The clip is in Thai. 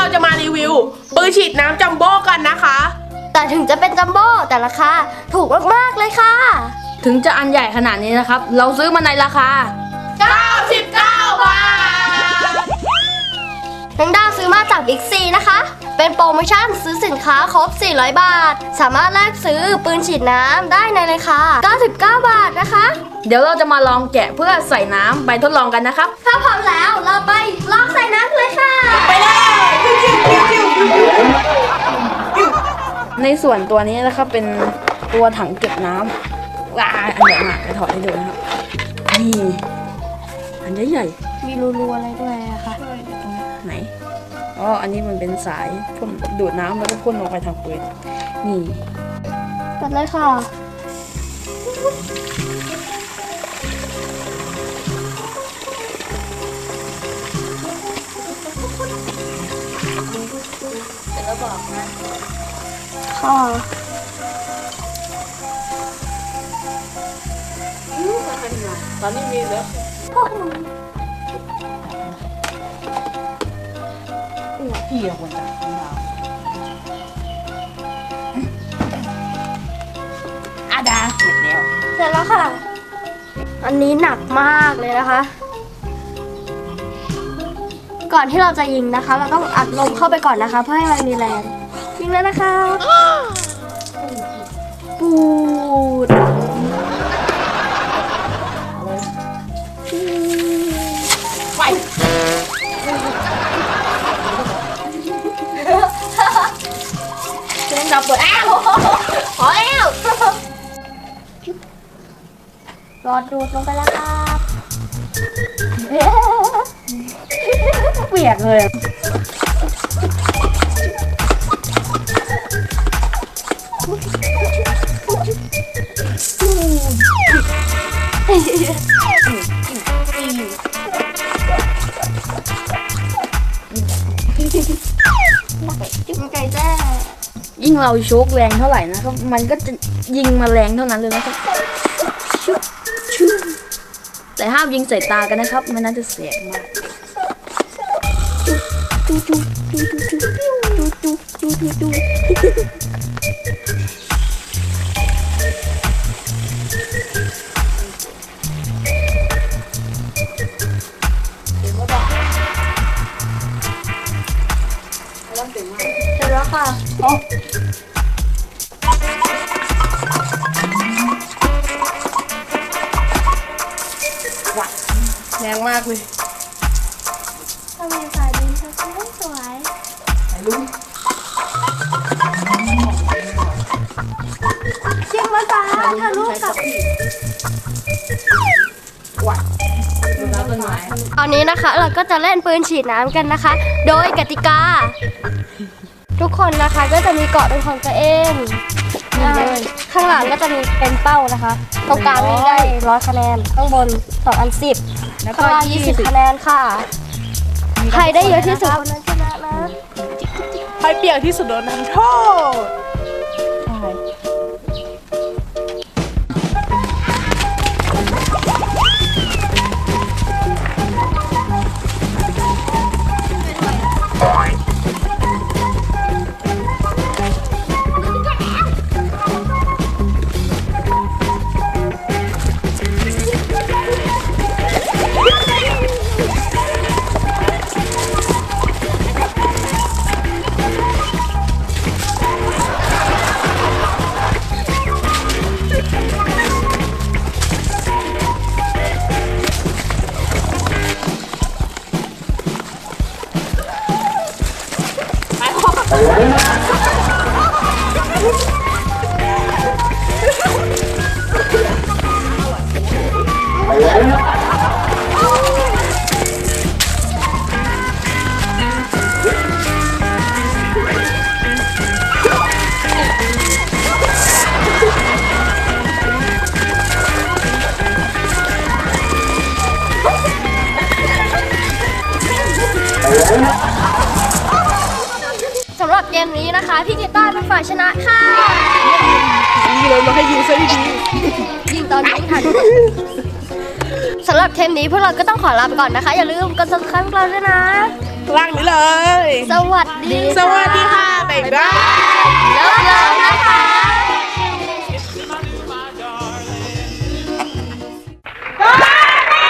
เราจะมารีวิว ปืนฉีดน้ำจัมโบ้กันนะคะ แต่ถึงจะเป็นจัมโบ้แต่ราคาถูกมากๆเลยค่ะ ถึงจะอันใหญ่ขนาดนี้นะครับ เราซื้อมาในราคา 99 บาทน้องดาวซื้อมาจากบิ๊กซีนะคะ เป็นโปรโมชั่นซื้อสินค้าครบ 400 บาท สามารถแลกซื้อปืนฉีดน้ำได้ในราคา99 บาทนะคะ เดี๋ยวเราจะมาลองแกะเพื่อใส่น้ำไปทดลองกันนะครับ ถ้าพร้อมแล้วเราไปลองใส่น้ำเลยค่ะ ไปเลย ในส่วนตัวนี้นะครับเป็นตัวถังเก็บน้ำว้าอันใหญ่มากจะถอดให้ดูนะครับนี่อันใหญ่มีรูๆอะไรด้วยอะค่ะๆไหนอ๋ออันนี้มันเป็นสายพ่นดูดน้ำแล้วก็พ่นลงไปทางปืนนี่เปิดเลยค่ะ เป็นระบอกนะค่ะตอนนี้มีแล้วพี่ควรจะทำเราอาดาเสร็จแล้ว เสร็จแล้วค่ะ อันนี้หนักมากเลยนะคะ ก่อนที่เราจะยิงนะคะ เราต้องอัดลมเข้าไปก่อนนะคะ เพื่อให้มันมีแรง ยิงแล้วนะคะปูดไฟเล่นดับเบิลอ้าว รอดดูดลงไปแล้วครับเปียกเลยไก่แจ้ยิ่งเราโชกแรงเท่าไหร่นะครับ มันก็จะยิงมาแรงเท่านั้นเลยนะครับ แต่ห้ามยิงใส่ตากันนะครับไม่นั้นจะเสียมากเสร็จแล้วค่ะ แรงมากเลยถ้ามีสายดินสวยสวยเชียงมาฟ้าทะลุกับดูแล้วต้นไม้ตอนนี้นะคะเราก็จะเล่นปืนฉีดน้ำกันนะคะ โดยกติกา ทุกคนนะคะก็จะมีเกาะเป็นของตัวเอง เลยข้างหลังก็จะมีเป็นเป้านะคะตรงกลางนี่ได้ร้อยคะแนนข้างบนสองอันสิบแล้วก็ข้างล่างยี่ยี่สิสิบบคะแนนค่ะใครได้เยอะที่สุดคนนั้นชนะนะ ใครเปียกที่สุดโดนทำโทษ ส มนี้นะคะ พี่กีตาร์เป็นฝ่ายชนะค่ะนี่เลยมาให้ยิงซะดียิงตอนนี้ทันสำหรับเทมนี้พวกเราก็ต้องขอลาไปก่อนนะคะ อย่าลืมกด subscribe พวกเราด้วยนะ ๆล่างนี้เลย สวัสดีสวัสดีค่ะ บ๊ายบาย